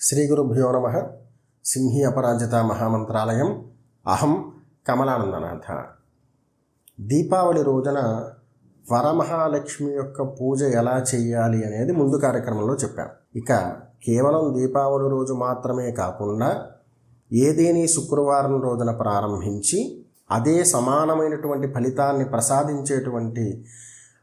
శ్రీ గురుభ్యో నమ. సింహి అపరాజిత మహామంత్రాలయం. అహం కమలానందనాథ. దీపావళి రోజున వరమహాలక్ష్మి యొక్క పూజ ఎలా చేయాలి అనేది ముందు కార్యక్రమంలో చెప్పాను ఇక కేవలం దీపావళి రోజు మాత్రమే కాకుండా ఏదేని శుక్రవారం రోజున ప్రారంభించి అదే సమానమైనటువంటి ఫలితాన్ని ప్రసాదించేటువంటి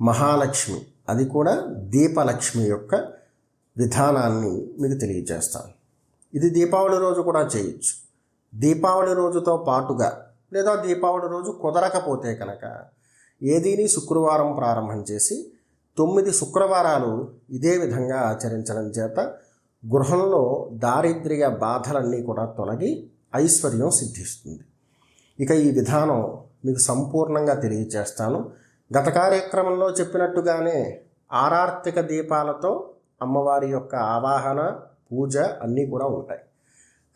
మహాలక్ష్మి అది కూడా దీపలక్ష్మి యొక్క విధానాన్ని మీకు తెలియజేస్తాను. ఇది దీపావళి రోజు కూడా చేయొచ్చు. దీపావళి రోజుతో పాటుగా లేదా దీపావళి రోజు కుదరకపోతే కనుక ఏదీని శుక్రవారం ప్రారంభం చేసి తొమ్మిది శుక్రవారాలు ఇదే విధంగా ఆచరించడం చేత గృహంలో దారిద్ర్య బాధలన్నీ కూడా తొలగి ఐశ్వర్యం సిద్ధిస్తుంది. ఇక ఈ విధానం మీకు సంపూర్ణంగా తెలియజేస్తాను. గత కార్యక్రమంలో చెప్పినట్టుగానే ఆరార్తిక దీపాలతో అమ్మవారి యొక్క ఆవాహన పూజ అన్నీ కూడా ఉంటాయి.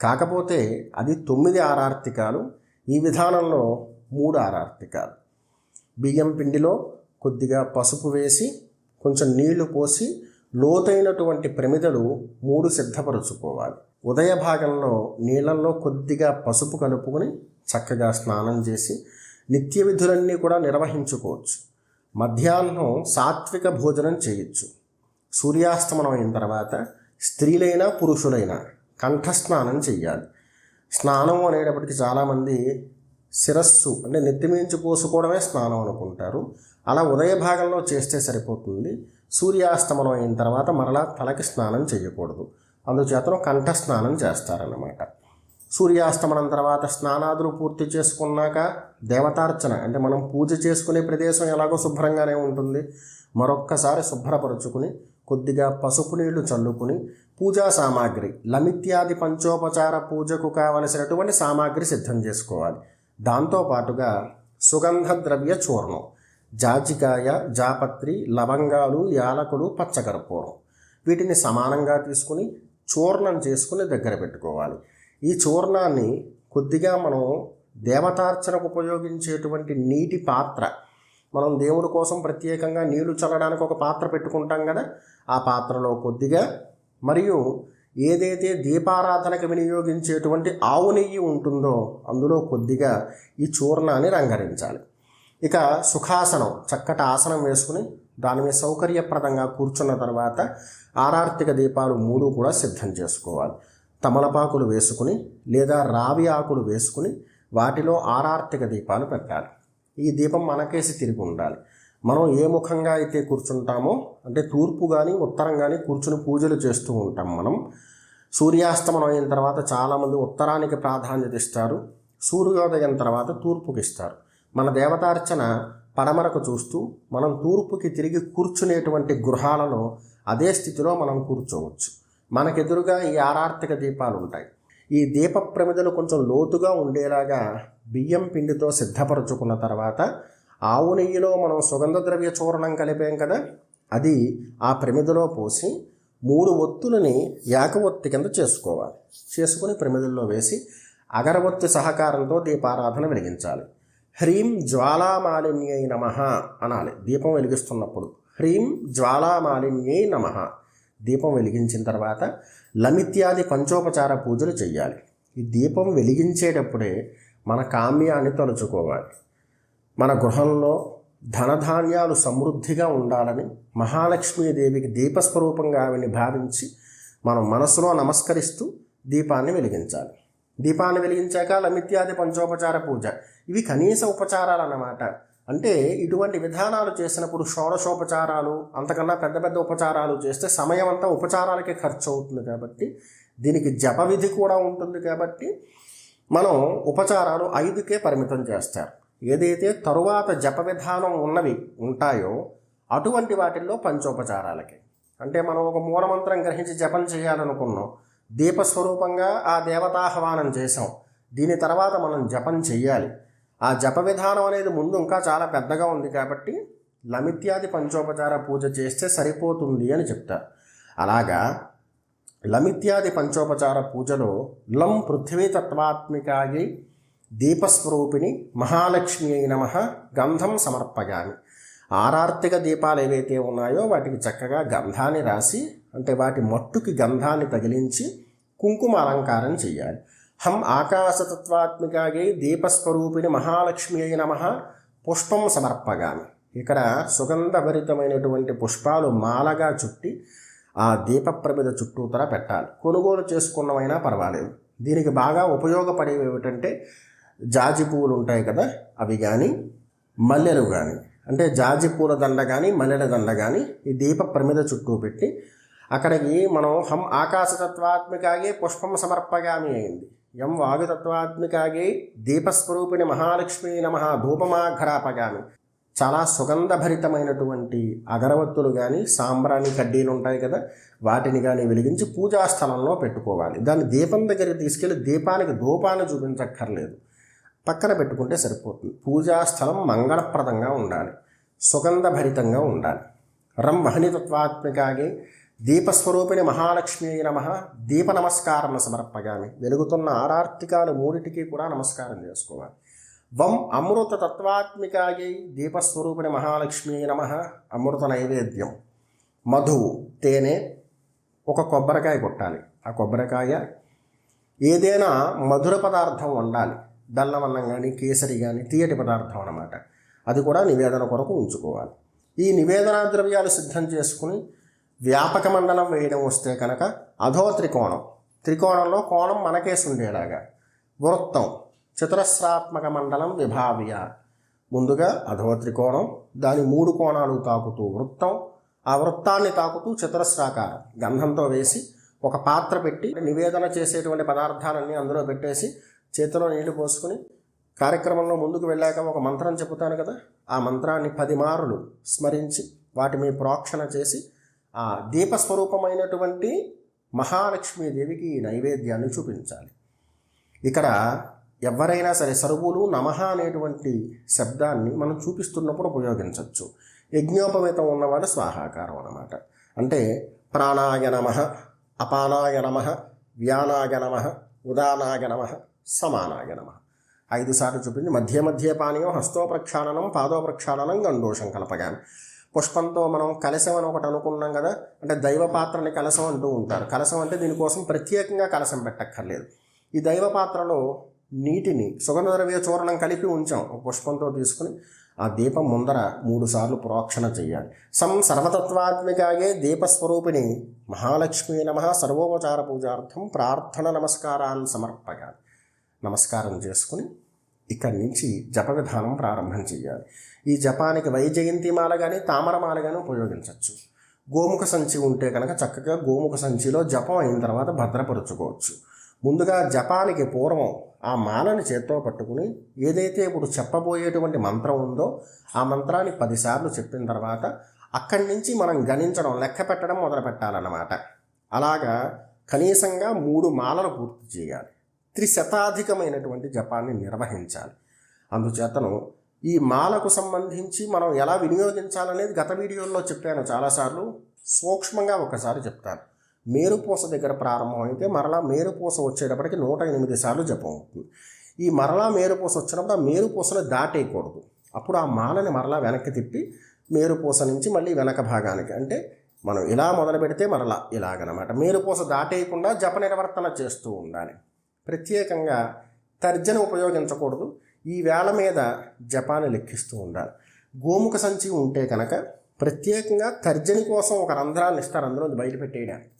కాకపోతే అది తొమ్మిది ఆరార్తికాలు ఈ విధానంలో మూడు ఆరార్తికాలు. బియ్యం పిండిలో కొద్దిగా పసుపు వేసి కొంచెం నీళ్ళు పోసి లోతైనటువంటి ప్రమిదలు మూడు సిద్ధపరుచుకోవాలి. ఉదయ భాగంలో నీళ్ళల్లో కొద్దిగా పసుపు కలుపుకొని చక్కగా స్నానం చేసి నిత్య విధులన్నీ కూడా నిర్వహించుకోవచ్చు. మధ్యాహ్నం సాత్విక భోజనం చేయొచ్చు. సూర్యాస్తమనం అయిన తర్వాత స్త్రీలైనా పురుషులైనా కంఠస్నానం చెయ్యాలి. స్నానం అనేటప్పటికి చాలామంది శిరస్సు అంటే నెత్తిమించి పోసుకోవడమే స్నానం అనుకుంటారు. అలా ఉదయ భాగంలో చేస్తే సరిపోతుంది. సూర్యాస్తమనం అయిన తర్వాత మరలా తలకి స్నానం చేయకూడదు అందుచేతను కంఠ స్నానం చేస్తారన్నమాట. సూర్యాస్తమనం తర్వాత స్నానాదులు పూర్తి చేసుకున్నాక దేవతార్చన అంటే మనం పూజ చేసుకునే ప్రదేశం ఎలాగో శుభ్రంగానే ఉంటుంది. మరొక్కసారి శుభ్రపరుచుకుని కొద్దిగా పసుపు నీళ్ళు చల్లుకుని పూజా సామాగ్రి లమిత్యాది పంచోపచార పూజకు కావలసినటువంటి సామాగ్రి సిద్ధం చేసుకోవాలి. దాంతోపాటుగా సుగంధ ద్రవ్య చూర్ణం జాజికాయ జాపత్రి లవంగాలు యాలకులు పచ్చకర్పూరం. వీటిని సమానంగా తీసుకుని చూర్ణం చేసుకుని దగ్గర పెట్టుకోవాలి. ఈ చూర్ణాన్ని కొద్దిగా మనం దేవతార్చనకు ఉపయోగించేటువంటి నీటి పాత్ర మనం దేవుడి కోసం ప్రత్యేకంగా నీళ్ళు చల్లడానికి ఒక పాత్ర పెట్టుకుంటాం కదా? ఆ పాత్రలో కొద్దిగా మరియు ఏదైతే దీపారాధనకు వినియోగించేటువంటి ఆవు నెయ్యి ఉంటుందో అందులో కొద్దిగా ఈ చూర్ణాన్ని రంగరించాలి. ఇక సుఖాసనం చక్కటి ఆసనం వేసుకుని దాని మీద సౌకర్యప్రదంగా కూర్చున్న తర్వాత ఆరార్తిక దీపాలు మూడు కూడా సిద్ధం చేసుకోవాలి. తమలపాకులు వేసుకుని లేదా రావి ఆకులు వేసుకుని వాటిలో ఆరార్తిక దీపాలు పెట్టాలి. ఈ దీపం మనకేసి తిరిగి ఉండాలి. మనం ఏ ముఖంగా అయితే కూర్చుంటామో అంటే తూర్పు కానీ ఉత్తరం కానీ కూర్చుని పూజలు చేస్తూ ఉంటాం మనం. సూర్యాస్తమనం అయిన తర్వాత చాలామంది ఉత్తరానికి ప్రాధాన్యత ఇస్తారు. సూర్యోదయం తర్వాత తూర్పుకి ఇస్తారు. మన దేవతార్చన పడమరకు చూస్తూ మనం తూర్పుకి తిరిగి కూర్చునేటువంటి గృహాలలో అదే స్థితిలో మనం కూర్చోవచ్చు. మనకెదురుగా ఈ ఆరార్థిక దీపాలు ఉంటాయి. ఈ దీప ప్రమిదలు కొంచెం లోతుగా ఉండేలాగా బియ్యం పిండితో సిద్ధపరచుకున్న తర్వాత ఆవు నెయ్యిలో మనం సుగంధ ద్రవ్య చూర్ణం కలిపాం కదా అది ఆ ప్రమిదలో పోసి మూడు ఒత్తులని ఏకవొత్తి కింద చేసుకోవాలి. చేసుకుని ప్రమిదల్లో వేసి అగరవత్తి సహకారంతో దీపారాధన వెలిగించాలి. హ్రీం జ్వాలామాలిన్యై నమ అనాలి. దీపం వెలిగిస్తున్నప్పుడు హ్రీం జ్వాలామాలిన్యై నమ దీపం వెలిగించిన తర్వాత లమిత్యాది పంచోపచార పూజలు చేయాలి ఈ దీపం వెలిగించేటప్పుడే మన కామ్యాన్ని తలుచుకోవాలి. మన గృహంలో ధనధాన్యాలు సమృద్ధిగా ఉండాలని మహాలక్ష్మీదేవికి దీపస్వరూపంగా ఆమెని భావించి మనం మనసులో నమస్కరిస్తూ దీపాన్ని వెలిగించాలి. దీపాన్ని వెలిగించాక లమిత్యాది పంచోపచార పూజ. ఇవి కనీస ఉపచారాలు అన్నమాట అంటే ఇటువంటి విధానాలు చేసినప్పుడు షోడశోపచారాలు అంతకన్నా పెద్ద పెద్ద ఉపచారాలు చేస్తే సమయం అంతా ఉపచారాలకే ఖర్చు అవుతుంది కాబట్టి దీనికి జప విధి కూడా ఉంటుంది కాబట్టి మనం ఉపచారాలు ఐదుకే పరిమితం చేస్తారు. ఏదైతే తరువాత జప విధానం ఉన్నవి ఉంటాయో అటువంటి వాటిల్లో పంచోపచారాలకి. అంటే మనం ఒక మూలమంత్రం గ్రహించి జపం చేయాలనుకున్నాం దీపస్వరూపంగా ఆ దేవతాహ్వానం చేసాం దీని తర్వాత మనం జపం చెయ్యాలి. ఆ జప విధానం అనేది ముందు ఇంకా చాలా పెద్దగా ఉంది కాబట్టి లమిత్యాది పంచోపచార పూజ చేస్తే సరిపోతుంది అని చెప్తారు అలాగా లమిత్యాది పంచోపచార పూజలో లం పృథ్వీతత్వాత్మికాయి దీపస్వరూపిణి మహాలక్ష్మి అయి నమ గంధం సమర్పగామి ఆరార్తిక దీపాలు ఏవైతే ఉన్నాయో వాటికి చక్కగా గంధాన్ని రాసి అంటే వాటి మట్టుకి గంధాన్ని తగిలించి కుంకుమ అలంకారం చేయాలి హం ఆకాశతత్వాత్మికాగే దీపస్వరూపిణి మహాలక్ష్మి అయిన నమ పుష్పం సమర్పగామి. ఇక్కడ సుగంధభరితమైనటువంటి పుష్పాలు మాలగా చుట్టి ఆ దీప ప్రమిద చుట్టూతర పెట్టాలి. కొనుగోలు చేసుకున్నమైనా పర్వాలేదు. దీనికి బాగా ఉపయోగపడేవి ఏమిటంటే జాజి పువ్వులు ఉంటాయి కదా అవి కానీ మల్లెలు కానీ అంటే జాజి పూల దండ కానీ మల్లెల దండ కానీ ఈ దీప ప్రమిద చుట్టూ పెట్టి అక్కడికి మనం హం ఆకాశతత్వాత్మికాగే పుష్పం సమర్పగామి అయింది. ఎం వాయుతత్వాత్మికాగి దీపస్వరూపిణి మహాలక్ష్మి నమ ధూపమాఘరాపగామి. చాలా సుగంధభరితమైనటువంటి అగరవత్తులు కానీ సాంబ్రాణి కడ్డీలు ఉంటాయి కదా వాటిని కానీ వెలిగించి పూజా స్థలంలో పెట్టుకోవాలి. దాన్ని దీపం దగ్గరికి తీసుకెళ్ళి దీపానికి ధూపాన్ని చూపించక్కర్లేదు. పక్కన పెట్టుకుంటే సరిపోతుంది. పూజా స్థలం మంగళప్రదంగా ఉండాలి. సుగంధభరితంగా ఉండాలి. రం వహనితత్వాత్మికాగి దీపస్వరూపిణి మహాలక్ష్మి నమ. దీప నమస్కారం సమర్పగామి. వెలుగుతున్న ఆరార్తికాలు మూడిటికి కూడా నమస్కారం చేసుకోవాలి. వం అమృత తత్వాత్మికాయై దీపస్వరూపిణి మహాలక్ష్మి నమ. అమృత నైవేద్యం. మధువు తేనె ఒక కొబ్బరికాయ కొట్టాలి. ఆ కొబ్బరికాయ ఏదైనా మధుర పదార్థం వండాలి. బెల్లం కానీ కేసరి కానీ తీయటి పదార్థం అన్నమాట. అది కూడా నివేదన కొరకు ఉంచుకోవాలి. ఈ నివేదన ద్రవ్యాలు సిద్ధం చేసుకుని వ్యాపక మండలం వేయడం వస్తే కనుక అధో త్రికోణం. త్రికోణంలో కోణం మనకేసి ఉండేలాగా. వృత్తం. చతురస్రాత్మక మండలం విభావ్య. ముందుగా అధో త్రికోణం దాని మూడు కోణాలు తాకుతూ వృత్తం. ఆ వృత్తాన్ని తాకుతూ చతురస్రాకారం. గంధంతో వేసి ఒక పాత్ర పెట్టి నివేదన చేసేటువంటి పదార్థాలన్నీ అందులో పెట్టేసి చేతిలో నీళ్ళు పోసుకుని కార్యక్రమంలో ముందుకు వెళ్ళాక ఒక మంత్రం చెబుతాను కదా? ఆ మంత్రాన్ని పది మారులు స్మరించి వాటి మీ ప్రోక్షణ చేసి ఆ దీపస్వరూపమైనటువంటి మహాలక్ష్మీదేవికి ఈ నైవేద్యాన్ని చూపించాలి. ఇక్కడ ఎవరైనా సరే సరువులు నమః అనేటువంటి శబ్దాన్ని మనం చూపిస్తున్నప్పుడు ఉపయోగించవచ్చు. యజ్ఞోపవేతం ఉన్నవాడు స్వాహాకారం అనమాట అంటే ప్రాణాయ నమ అపానాయ నమ వ్యానాయ నమ ఉదానాయ నమ సమానాయ నమ. ఐదు సార్లు చూపించి మధ్య మధ్య పానీయం హస్తో ప్రక్షాళనం పాదో ప్రక్షాళనం గండోషం కలపగాను. పుష్పంతో మనం కలశం అని ఒకటి అనుకున్నాం కదా అంటే దైవ పాత్రని కలశం అంటూ ఉంటారు. కలశం అంటే దీనికోసం ప్రత్యేకంగా కలశం పెట్టక్కర్లేదు. ఈ దైవ పాత్రలో నీటిని సుగంధ ద్రవ్య చూర్ణం కలిపి ఉంచాం ఒక పుష్పంతో తీసుకుని ఆ దీపం ముందర మూడుసార్లు ప్రోక్షణ చేయాలి సం సర్వతత్వాత్మికాగే దీపస్వరూపిణి మహాలక్ష్మీ నమ సర్వోపచార పూజార్థం ప్రార్థన నమస్కారాన్ని సమర్పగా నమస్కారం చేసుకుని ఇక్కడి నుంచి జప విధానం ప్రారంభం చేయాలి ఈ జపానికి వైజయంతి మాల కానీ తామరమాల కానీ ఉపయోగించవచ్చు గోముఖ సంచి ఉంటే కనుక చక్కగా గోముఖ సంచిలో జపం అయిన తర్వాత భద్రపరుచుకోవచ్చు. ముందుగా జపానికి పూర్వం ఆ మాలని చేత్తో పట్టుకుని ఏదైతే ఇప్పుడు చెప్పబోయేటువంటి మంత్రం ఉందో ఆ మంత్రాన్ని పదిసార్లు చెప్పిన తర్వాత అక్కడి నుంచి మనం గణించడం లెక్క పెట్టడం మొదలు పెట్టాలన్నమాట అలాగా కనీసంగా మూడు మాలలు పూర్తి చేయాలి. త్రిశతాధికమైనటువంటి జపాన్ని నిర్వహించాలి. అందుచేతను ఈ మాలకు సంబంధించి మనం ఎలా వినియోగించాలనేది గత వీడియోల్లో చెప్పాను చాలాసార్లు. సూక్ష్మంగా ఒకసారి చెప్తాను. మేరుపూస దగ్గర ప్రారంభమైతే మరలా మేరుపూస వచ్చేటప్పటికి నూట ఎనిమిది సార్లు జపం అవుతుంది. ఈ మరలా మేరుపూస వచ్చినప్పుడు ఆ మేరుపూసను దాటేయకూడదు. అప్పుడు ఆ మాలని మరలా వెనక్కి తిప్పి మేరుపూస నుంచి మళ్ళీ వెనక భాగానికి అంటే మనం ఇలా మొదలు పెడితే మరలా ఇలాగనమాట. మేరుపూస దాటేయకుండా జప నిర్వర్తన చేస్తూ ఉండాలి. ప్రత్యేకంగా తర్జన ఉపయోగించకూడదు. ఈ వేళ మీద జపాన్ని లెక్కిస్తూ ఉండాలి. గోముఖ సంచి ఉంటే కనుక ప్రత్యేకంగా తర్జని కోసం ఒక రంధ్రాన్ని ఇస్తారు. అందులో బయట పెట్టేయడానికి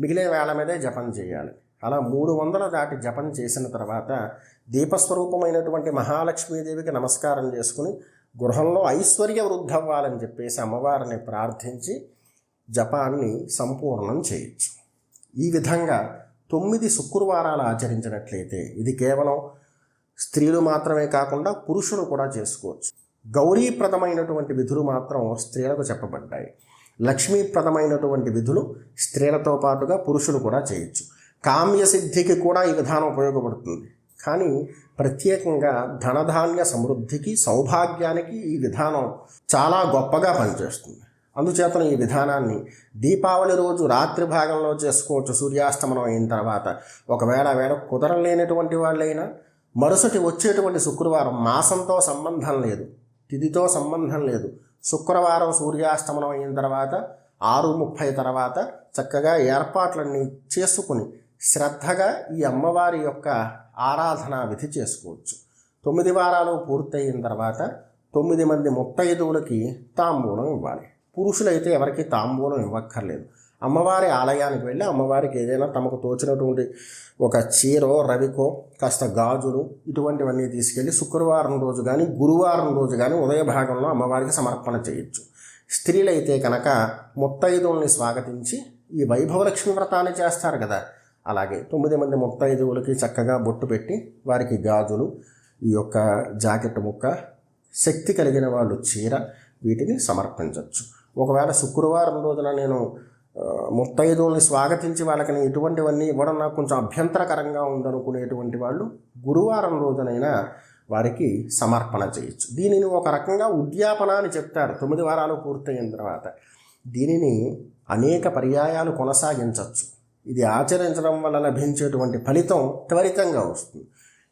మిగిలిన వేళ మీదే జపం చేయాలి. అలా మూడు వందల దాటి జపం చేసిన తర్వాత దీపస్వరూపమైనటువంటి మహాలక్ష్మీదేవికి నమస్కారం చేసుకుని గృహంలో ఐశ్వర్య వృద్ధవ్వాలని చెప్పేసి అమ్మవారిని ప్రార్థించి జపాన్ని సంపూర్ణం చేయొచ్చు. ఈ విధంగా తొమ్మిది శుక్రవారాలు ఆచరించినట్లయితే ఇది కేవలం స్త్రీలు మాత్రమే కాకుండా పురుషులు కూడా చేసుకోవచ్చు. గౌరీప్రదమైనటువంటి విధులు మాత్రం స్త్రీలకు చెప్పబడ్డాయి. లక్ష్మీప్రదమైనటువంటి విధులు స్త్రీలతో పాటుగా పురుషులు కూడా చేయొచ్చు. కామ్యసిద్ధికి కూడా ఈ విధానం ఉపయోగపడుతుంది. కానీ ప్రత్యేకంగా ధనధాన్య సమృద్ధికి సౌభాగ్యానికి ఈ విధానం చాలా గొప్పగా పనిచేస్తుంది. అందుచేతన ఈ విధానాన్ని దీపావళి రోజు రాత్రి భాగంలో చేసుకోవచ్చు. సూర్యాస్తమనం అయిన తర్వాత ఒకవేళ వేళ కుదరలేనటువంటి వాళ్ళైనా మరుసటి వచ్చేటువంటి శుక్రవారం మాసంతో సంబంధం లేదు. తిథితో సంబంధం లేదు. శుక్రవారం సూర్యాస్తమనం అయిన తర్వాత ఆరు ముప్పై తర్వాత చక్కగా ఏర్పాట్లన్నీ చేసుకుని శ్రద్ధగా ఈ అమ్మవారి యొక్క ఆరాధన విధి చేసుకోవచ్చు. తొమ్మిది వారాలు పూర్తయిన తర్వాత తొమ్మిది మంది ముత్తైదువులకి తాంబూలం ఇవ్వాలి. పురుషులైతే ఎవరికి తాంబూలం ఇవ్వక్కర్లేదు. అమ్మవారి ఆలయానికి వెళ్ళి అమ్మవారికి ఏదైనా తమకు తోచినటువంటి ఒక చీరో రవికో కాస్త గాజులు ఇటువంటివన్నీ తీసుకెళ్ళి శుక్రవారం రోజు కానీ గురువారం రోజు కానీ ఉదయ భాగంలో అమ్మవారికి సమర్పణ చేయొచ్చు. స్త్రీలైతే కనుక ముత్తైదువుల్ని స్వాగతించి ఈ వైభవలక్ష్మి వ్రతాన్ని చేస్తారు కదా. అలాగే తొమ్మిది మంది ముత్తైదువులకి చక్కగా బొట్టు పెట్టి వారికి గాజులు ఈ యొక్క జాకెట్ ముక్క శక్తి కలిగిన వాళ్ళు చీర వీటిని సమర్పించవచ్చు ఒకవేళ శుక్రవారం రోజున నేను ముత్తైదుల్ని ముత్తైదువుల్ని స్వాగతించి వాళ్ళకి నేను ఇటువంటివన్నీ ఇవ్వడం నాకు కొంచెం అభ్యంతరకరంగా ఉందనుకునేటువంటి వాళ్ళు గురువారం రోజునైనా వారికి సమర్పణ చేయొచ్చు. దీనిని ఒక రకంగా ఉద్యాపన అని చెప్తారు. తొమ్మిది వారాలు పూర్తయిన తర్వాత దీనిని అనేక పర్యాయాలు కొనసాగించవచ్చు ఇది ఆచరించడం వల్ల లభించేటువంటి ఫలితం త్వరితంగా వస్తుంది.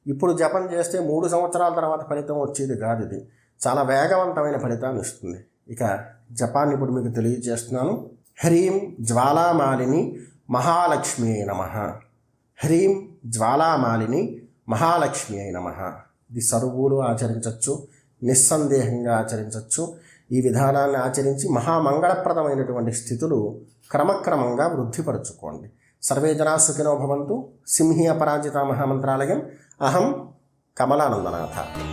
ఇప్పుడు జపం చేస్తే మూడు సంవత్సరాల తర్వాత ఫలితం వచ్చేది కాదు ఇది. చాలా వేగవంతమైన ఫలితాన్ని ఇస్తుంది. ఇక జపాన్ ఇప్పుడు మీకు తెలియజేస్తున్నాను. హ్రీం జ్వాలామాలిని మహాలక్ష్మి అయి నమ. హ్రీం జ్వాలామాలిని మహాలక్ష్మి అయి నమ. ఇది సరువులు ఆచరించవచ్చు నిస్సందేహంగా ఆచరించవచ్చు ఈ విధానాన్ని ఆచరించి మహామంగళప్రదమైనటువంటి స్థితులు క్రమక్రమంగా వృద్ధిపరచుకోండి. సర్వే జనా సుఖినో భవంతు. సింహి అపరాజిత మహామంత్రాలయం. అహం కమలానందనాథ.